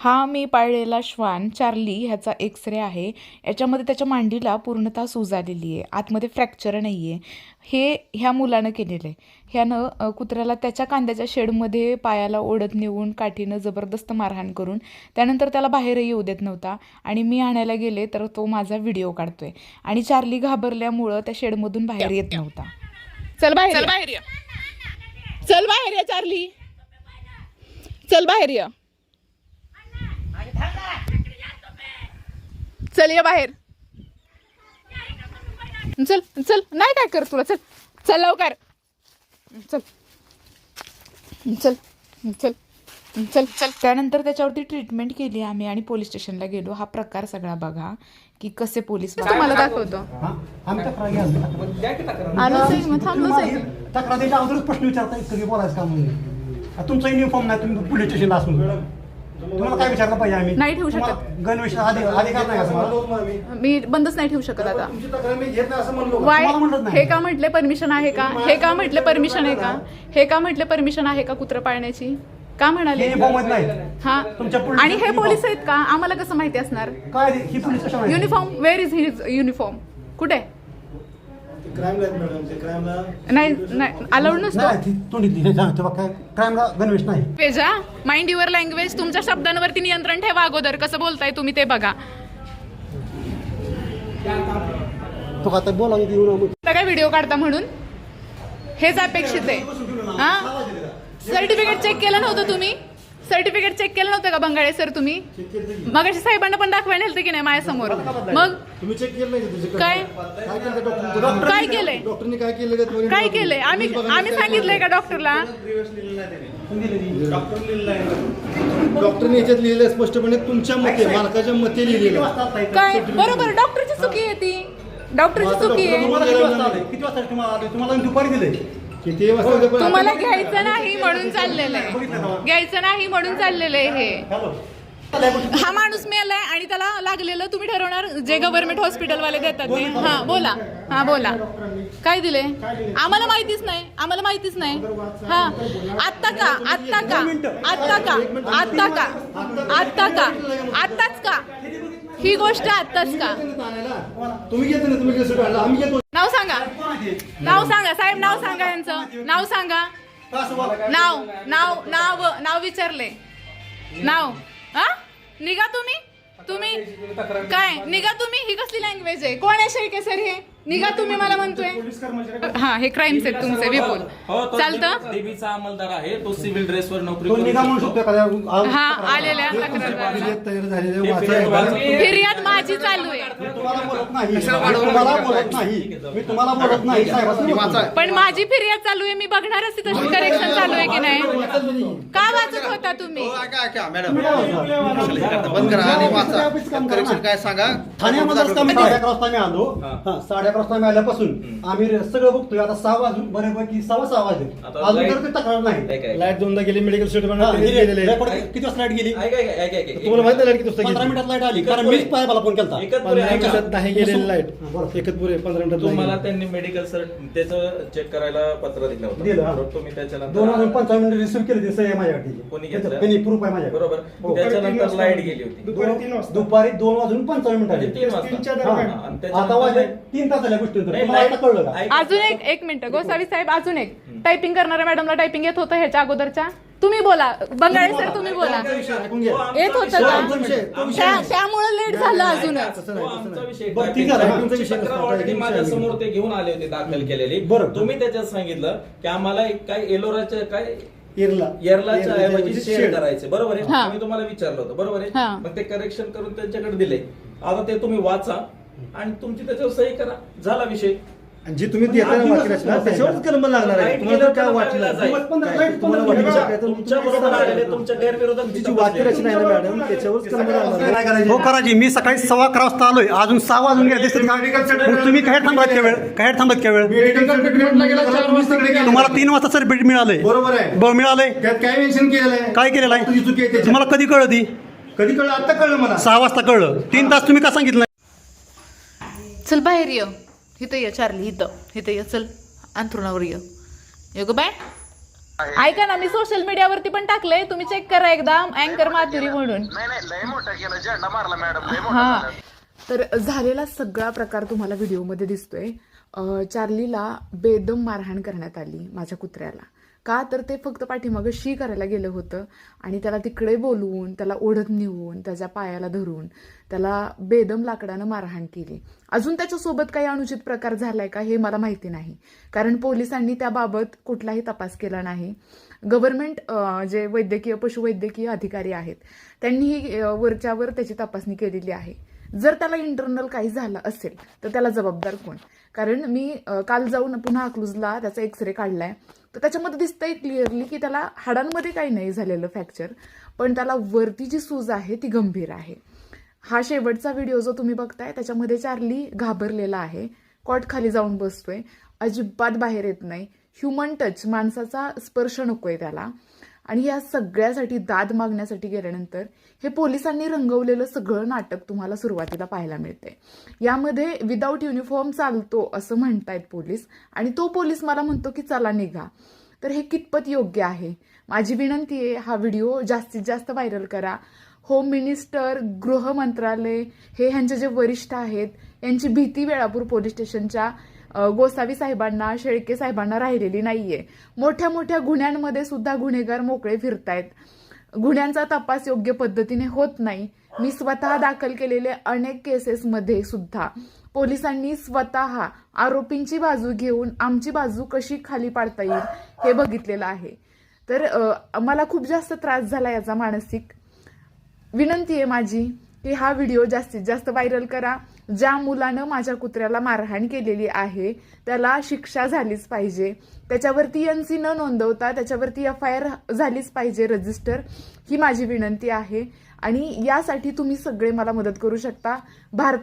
हा मी पाळलेला श्वान चार्ली ह्याचा एक्सरे आहे. याच्यामध्ये त्याच्या मांडीला पूर्णतः सूज आलेली आहे. आतमध्ये फ्रॅक्चर नाही आहे हे ह्या मुलानं केलेलं आहे ह्यानं कुत्र्याला त्याच्या कांद्याच्या शेडमध्ये पायाला ओढत नेऊन काठीनं जबरदस्त मारहाण करून त्यानंतर त्याला बाहेरही येऊ देत नव्हता आणि मी आणायला गेले तर तो माझा व्हिडिओ काढतोय. आणि चार्ली घाबरल्यामुळं त्या शेडमधून बाहेर येत नव्हता. चल बाहेर चल बाहेर चल बाहेर ये चार्ली. चल बाहेर या. चल ये बाहेर. चल चल नाही काय कर तुला? चल चल लवकर. चल चल चल चल. चल त्यानंतर त्याच्यावरती ट्रीटमेंट केली आम्ही आणि पोलीस स्टेशनला गेलो. हा प्रकार सगळा बघा की कसे पोलीस तुम्हाला दाखवतो. हा? तक्रार प्रश्न विचारता इतकं बोलायचं काम नाही. तुमचा युनिफॉर्म नाही तुम्ही पोलीस स्टेशनला असून. तुम्हाला काय विचारलं पाहिजे आम्ही? नाही ठेवू शकत. तुम्हाला अधिकार नाही मी बंदच नाही ठेवू शकत आता. तुमची तक्रार मी घेत नाही असं म्हणलो वाय तुम्हाला म्हणत नाही. हे का म्हटले परमिशन आहे का? हे का म्हटले परमिशन आहे का? हे का म्हटले परमिशन आहे का कुत्र पाळण्याची? का म्हणाले? युनिफॉर्ममध्ये नाही. हा. तुमच्या पोलीस आणि हे. पोलीस आहेत का? आम्हाला कसं माहिती असणार? काय? ही police uniform where is his uniform कुठे क्राईम आहेत मॅडम ते क्राईमला नाही नाही अलाउड नसतो. नाही ती तोंडीतली सांगते बघ काय? क्राईमला गणवेश नाही. वेजा माइंड युअर लँग्वेज तुमच्या शब्दांवरती नियंत्रण ठेवा अगोदर. कसं बोलताय तुम्ही ते बघा. तो आता आता काय व्हिडिओ काढता म्हणून. हेच अपेक्षित आहे. हा सर्टिफिकेट चेक केलं नव्हतं तुम्ही? सर्टिफिकेट चेक केलं नव्हतं का बंगाळे सर तुम्ही? मगाशी साहेबांना पण दाखवायला नेलं की नाही माझ्यासमोर. मग? तुम्ही चेक केलं नाही का तुझे काय? काय केलं डॉक्टर काय केलंय? डॉक्टरने काय केलं काय केलंय? आम्ही आम्ही सांगितलंय का डॉक्टरला डॉक्टरने याच्यात लिहिलं स्पष्टपणे तुमच्या मते मालकाच्या मते लिहिलेलं आहे. काय? बरोबर डॉक्टरची चुकी आहे ती. डॉक्टरची चुकी आहे. किती वाजता तुम्हाला दुपारी दिले किती वाजता होतं पण तुम्हाला घ्यायचं नाही म्हणून चाललेलं आहे. घ्यायचं नाही म्हणून चाललेलं आहे हे. हा माणूस मेलाय आणि त्याला लागलेलं तुम्ही ठरवणार जे गव्हर्नमेंट हॉस्पिटलवाले देतात ते. हा बोला. हा बोला. काय दिले? आम्हाला माहितीच नाही. आम्हाला माहितीच नाही. हा. आत्ता का? आत्ता का? आत्ता का? आत्ता का? आत्ता का? आत्ताच का? ही गोष्ट आत्ताच का? तुम्ही घेतो ना तुम्ही आणला. आम्ही घेतो. नाव सांगा. नाव सांगा साहेब नाव सांगा यांचं. नाव सांगा. नाव नाव नाव नाव विचारले. नाव. हा? निघा तुम्ही. तुम्ही काय? निघा तुम्ही. ही कसली लँग्वेज आहे? कोण आहे शेळके सर हे? निघा तुम्ही मला म्हणतोय. हा हे क्राईम्स आहेत तुमचे विपुल. हो चालतं? देवीचा अंमलदार आहे तो सिव्हिल ड्रेसवर नोकरी करू शकतो. हा आलेल्या तक्रारदाराला. फिर्याद तयार हे माझी चालू आहे. मी तुम्हाला बोलत नाही. मी तुम्हाला बोलत नाही. मी तुम्हाला बोलत नाही साहेबांनी वाचा. पण माझी फिर्याद चालू आहे मी बघणारच ती तशी करेक्शन चालू आहे की नाही. का वाचत होता तुम्ही? ऐका ऐका मॅडम बंद करा आणि वाचा. करेक्शन काय सांगा? ठाण्यामध्ये असताना साडे अकरा वाजता मी आलो. हा. साडे अकरा वाजता मी आल्यापासून आम्ही सगळं बघतोय. आता सहा वाजून बऱ्यापैकी सहा सहा वाजले. आता अजून तर ते तक्रार नाही. लाइट दोनदा गेली मेडिकल हा, रेकॉर्ड किती वाजता लाइट गेली? ऐक, ऐक, ऐक, ऐक, ऐक. तुम्हाला माहिती नाही लाइट किती वाजता पंधरा गेली मिनिटात लाइट आली. कारण मीच पायबाला फोन केला एकतपुरे पंधरा ऐका. मिनिटात नाही गेलेली लाइट हा, बरोबर. एकतपुरे पंधरा मिनिटात नाही तुम्हाला गेली. त्यांनी मेडिकल सर त्याचं चेक करायला पत्र दिलं दिलं, हा. होतं तुम्ही त्याच्यानंतर दोन पंचावन्न मिनिट रिसिव्ह केली आहे माझ्याकडे कोणी घेतलं? त्यांनी आहे माझ्याकडे बरोबर हो. त्याच्यानंतर लाइट गेली होती दुपारी तीन वाजता. दुपारी दोन वाजून पंचावन्न म्हणजे मिनिट तीन वाजता तीनच्या हा. दरम्यान. आणि आता वाजले तीन तास झाल्या गोष्टी नाही, तुम्हाला आता light- कळलं का ऐक- अजून एक एक मिनिट गोसावी साहेब अजून एक टायपिंग करणाऱ्या मॅडमला टायपिंग येत होतं ह्याच्या अगोदरच्या तुम्ही बोला. बंगाळे सर तुम्ही बोला. येत होतं का. त्यामुळे लेट झालं अजूनच. तो चा समोर ते घेऊन आले होते दाखल केलेली. बरं. तुम्ही त्याच्यात सांगितलं की आम्हाला एक काय एलोराच्या काय एरलाच्या ऐवजी शेअर. करायचे. बरोबर आहे? हा. मी तुम्हाला विचारलं होतं. बरोबर हा. आहे मग ते करेक्शन करून त्यांच्याकडे दिले. आता ते तुम्ही वाचा आणि तुमची त्याच्यावर सही करा. झाला विषय. जी तुम्ही देता ना वाटी रचना त्याच्यावरच कलम लागणार आहे. तुम्हाला जर काय वाटलं तुम्हाला काय तर तुमच्या बरोबर आलेले. तुमच्या गैरविरोधात जी वाटी रचना आहे ना मॅडम त्याच्यावरच कलम लागणार आहे. हो करायची. मी सकाळी सव्वा अकरा वाजता आलोय. अजून सहा वाजून गेले दिसत का मग तुम्ही काय थांबत का वेळ काय थांबत का वेळ. तुम्हाला तीन वाजता सर्टिफिकेट मिळालंय. बरोबर आहे. बरं मिळालंय. त्यात काय मेन्शन केलेलं आहे काय केलेलं तुझी चुकी आहे आहे त्याच्यात. तुम्हाला कधी कळलं ती? कधी कळलं? आता कळलं मला. सहा वाजता कळलं. तीन तास तुम्ही का सांगितलं चल बाहेर ये. इथं ये चार्ली इथं. इथं ये चल. अंथरुणावर ये. Goodbye. ऐका ना मी सोशल मीडियावरती पण टाकलंय. तुम्ही चेक करा एकदा अँकर माथुरी म्हणून. हा. तर झालेला सगळा प्रकार तुम्हाला व्हिडिओमध्ये दिसतोय. चार्लीला बेदम मारहाण करण्यात आली माझ्या कुत्र्याला. का? तर ते फक्त पाठीमागं शी करायला गेलं होतं. आणि त्याला तिकडे बोलवून त्याला ओढत नेऊन त्याच्या पायाला धरून त्याला बेदम लाकडानं मारहाण केली. अजून त्याच्यासोबत काही अनुचित प्रकार झालाय का हे मला माहिती नाही. कारण पोलिसांनी त्याबाबत कुठलाही तपास केला नाही. गव्हर्नमेंट जे वैद्यकीय पशुवैद्यकीय अधिकारी आहेत त्यांनीही वरच्यावर त्याची तपासणी केलेली आहे. जर त्याला इंटरनल काही झालं असेल तर त्याला जबाबदार कोण? कारण मी काल जाऊन पुन्हा अकलूजला त्याचा एक्सरे काढलाय. तर त्याच्यामध्ये दिसतंय क्लिअरली की त्याला हाडांमध्ये काही नाही झालेलं फ्रॅक्चर पण त्याला वरती जी सूज आहे ती गंभीर आहे. हा शेवटचा व्हिडिओ जो तुम्ही बघताय त्याच्यामध्ये चार्ली घाबरलेला आहे. कॉट खाली जाऊन बसतोय. अजिबात बाहेर येत नाही. ह्युमन टच माणसाचा स्पर्श नकोय त्याला. आणि या सगळ्यासाठी दाद मागण्यासाठी गेल्यानंतर हे पोलिसांनी रंगवलेलं सगळं नाटक तुम्हाला सुरुवातीला पाहायला मिळते यामध्ये विदाऊट युनिफॉर्म चालतो असं म्हणतायत पोलीस आणि तो पोलीस मला म्हणतो की चला निघा. तर हे कितपत योग्य आहे? माझी विनंती आहे हा व्हिडिओ जास्तीत जास्त व्हायरल करा. होम मिनिस्टर गृह मंत्रालय हे ह्यांचे जे वरिष्ठ आहेत यांची भीती वेळापूर पोलीस स्टेशनच्या गोसावी साहेबांना शेळके साहेबांना राहिलेली नाहीये. मोठ्या मोठ्या गुन्ह्यांमध्ये सुद्धा गुन्हेगार मोकळे फिरतायत. गुन्ह्यांचा तपास योग्य पद्धतीने होत नाही. मी स्वतः दाखल केलेले अनेक केसेसमध्ये सुद्धा पोलिसांनी स्वतः आरोपींची बाजू घेऊन आमची बाजू कशी खाली पाडता येईल हे बघितलेलं आहे. तर मला खूप जास्त त्रास झाला याचा मानसिक. विनंती आहे माझी की हा व्हिडिओ जास्तीत जास्त व्हायरल करा. ज्या मुलानं माझ्या कुत्र्याला मारहाण केलेली आहे त्याला शिक्षा झालीच पाहिजे. त्याच्यावरती एन सी न नोंदवता त्याच्यावरती एफ आय आर झालीच पाहिजे रजिस्टर ही माझी विनंती आहे. आणि यासाठी तुम्ही सगळे मला मदत करू शकता. भारत